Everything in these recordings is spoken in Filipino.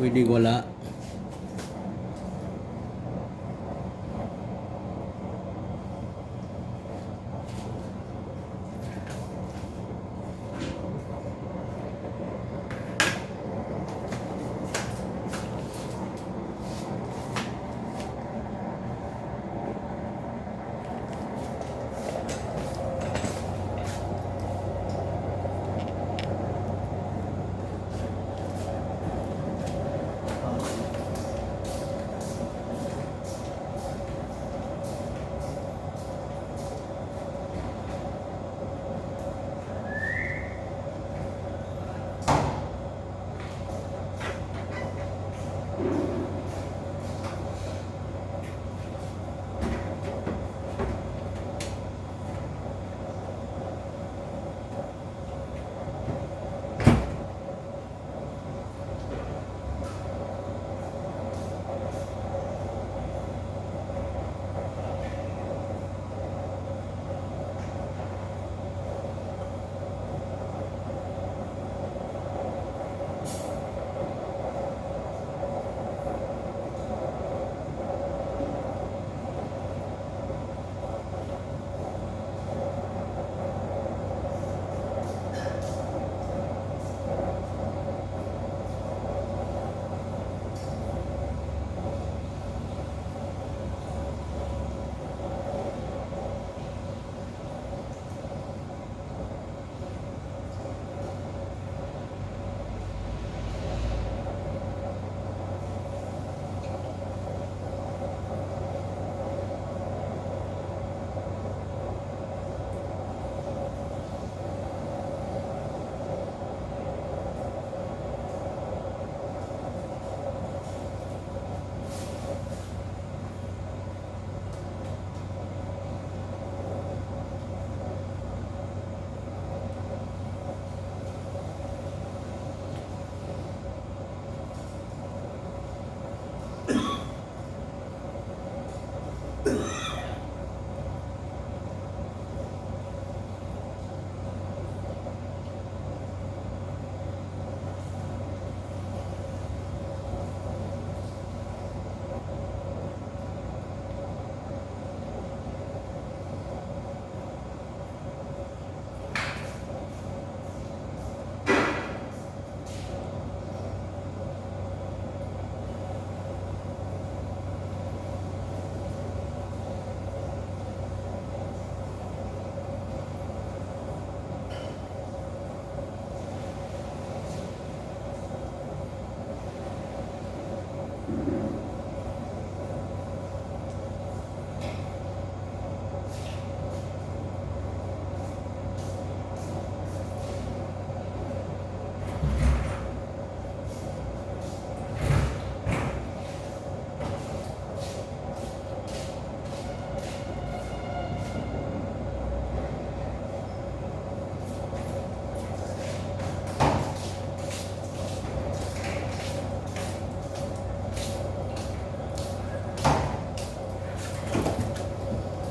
Pwede wala.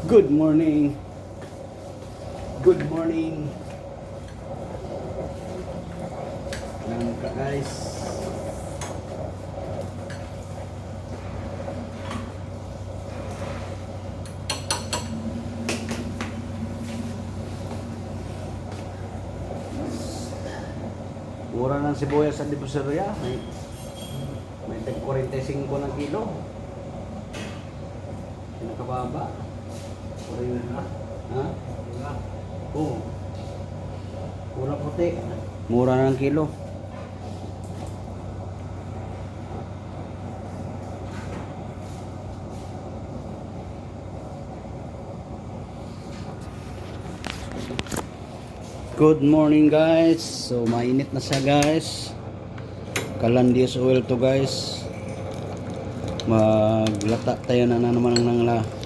Good morning. Good morning. Langka guys. Mura ng sibuyas sa dibuserya. May, may tag 45 ng kilo. Pinakababa. Pura na. Ha? Oo. Pura puti. Mura ng kilo. Good morning guys. So mainit na siya guys. Kalandius oil to guys. Maglata tayo na, na naman ng la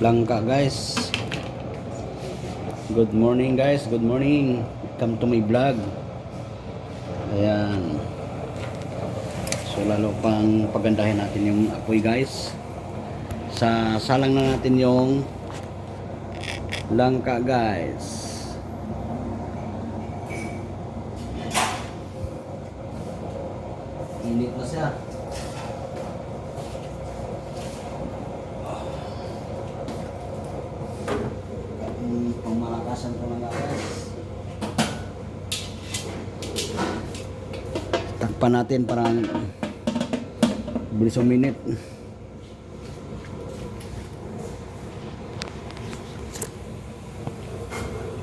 langka guys. Good morning guys. Good morning. Come to my vlog. Ayan. So lalo pang pagandahin natin yung apoy guys. Sa salang na natin yung Langka guys. Init na siya. Hmm, pangmalakasan ko lang guys. Takpan natin parang bilis minute.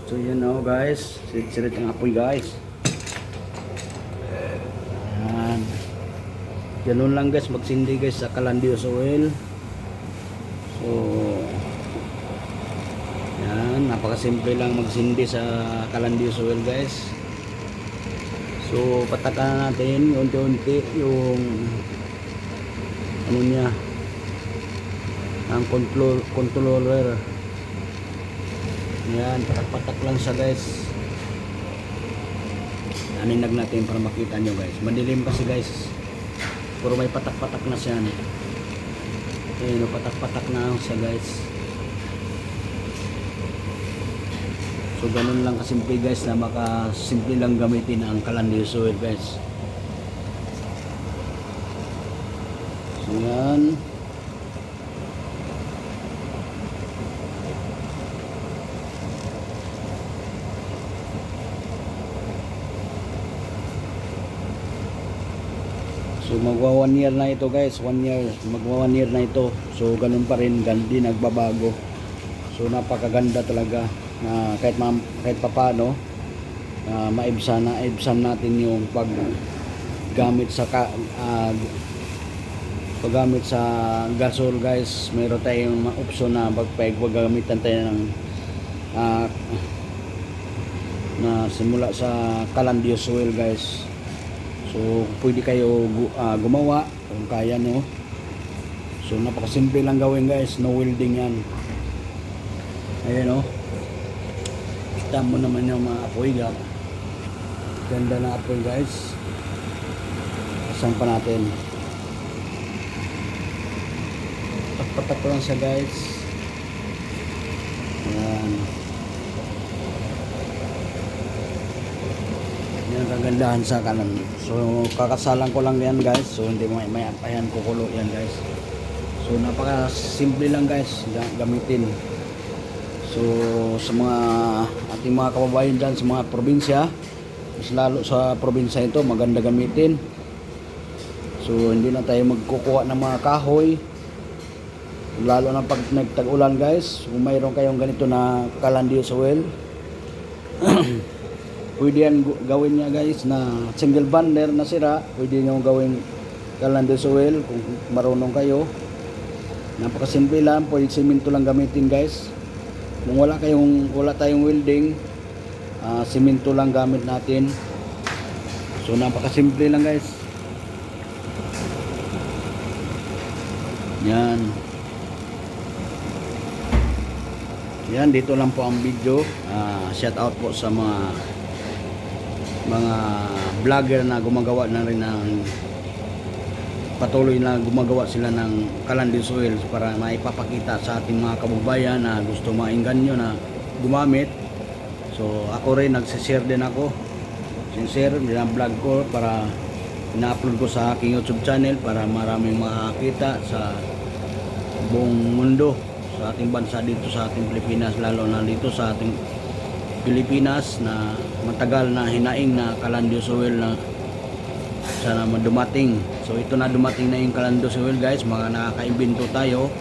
So yun o guys, sirit ang apoy guys. Yan. Ganun lang guys, magsindi guys sa Calandios oil. So, napakasimple lang magsindi sa Calandios oil guys. So, patakan natin unti-unti yung ano niya ang control controller. Yan patak-patak lang siya guys. Aninag natin para makita nyo guys. Madilim kasi guys. Puro may patak-patak na siya. O patak-patak na siya guys so ganun lang kasimple guys na maka simple lang gamitin ang calandius oil guys. So yan. So magwa one year na ito guys, one year, magwa one year na ito. So ganun pa rin, gandi nagbabago. So napakaganda talaga na kahit ma, kahit papano uh, maibsan na ibsan natin yung pag gamit sa ka, ah, paggamit sa gasol guys meron tayong option na pagpag gagamitan tayo ng ah, na simula sa Calandios oil guys So, pwede kayo ah, gumawa kung kaya no. So, napakasimple lang gawin guys. No welding yan. Ayan o. Kita mo naman yung mga apoy. ga. Ganda na apoy guys. Asan pa natin. Patak ko lang siya guys. Ayan. Yan kagandahan sa kanan. So kakasalan ko lang yan guys. So hindi mo may ayan kukulo yan guys. So napaka simple lang guys ga- gamitin. So sa mga ating mga kababayan dyan sa mga probinsya, mas lalo sa probinsya ito maganda gamitin. So hindi na tayo magkukuha ng mga kahoy. Lalo na pag nagtag-ulan guys, kung mayroon kayong ganito na kalandios oil, pwede yan gawin niya guys na single bander na sira. Pwede nyo gawin calandus oil kung marunong kayo. Napakasimple lang. Pwede simento lang gamitin guys kung wala kayong wala tayong welding ah, simento lang gamit natin. So napakasimple lang guys. Yan. Yan dito lang po ang video. Ah, shout out po sa mga mga vlogger na gumagawa na rin ng patuloy na gumagawa sila ng Calandis oil para maipapakita sa ating mga kababayan na gusto mainggan nyo na gumamit so ako rin nagsishare din ako sincere vlog ko para ina-upload ko sa aking youtube channel para maraming makakita sa buong mundo sa ating bansa dito sa ating Pilipinas lalo na dito sa ating Pilipinas na matagal na hinaing na Calandios oil na sana dumating. So ito na dumating na yung Calandios oil guys, mga nakakaimbento tayo.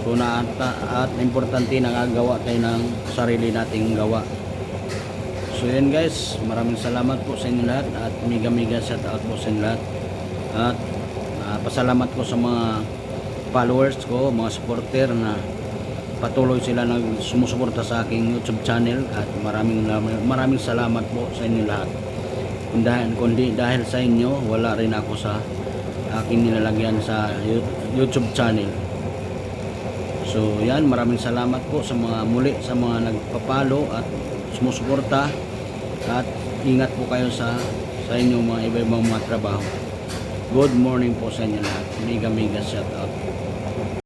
So na at, at importante nakagawa tayo ng sarili nating gawa. So yan guys, maraming salamat po sa inyo lahat at mega mega shout out po sa inyo lahat. At ah, pasalamat ko sa mga followers ko, mga supporter na patuloy sila nag sumusuporta sa aking YouTube channel at maraming maraming salamat po sa inyo lahat. Kung dahil, kundi dahil sa inyo, wala rin ako sa aking nilalagyan sa YouTube channel. So yan, maraming salamat po sa mga muli sa mga nagpapalo at sumusuporta at ingat po kayo sa sa inyong mga iba-ibang mga trabaho. Good morning po sa inyo lahat. Mega mega shout out.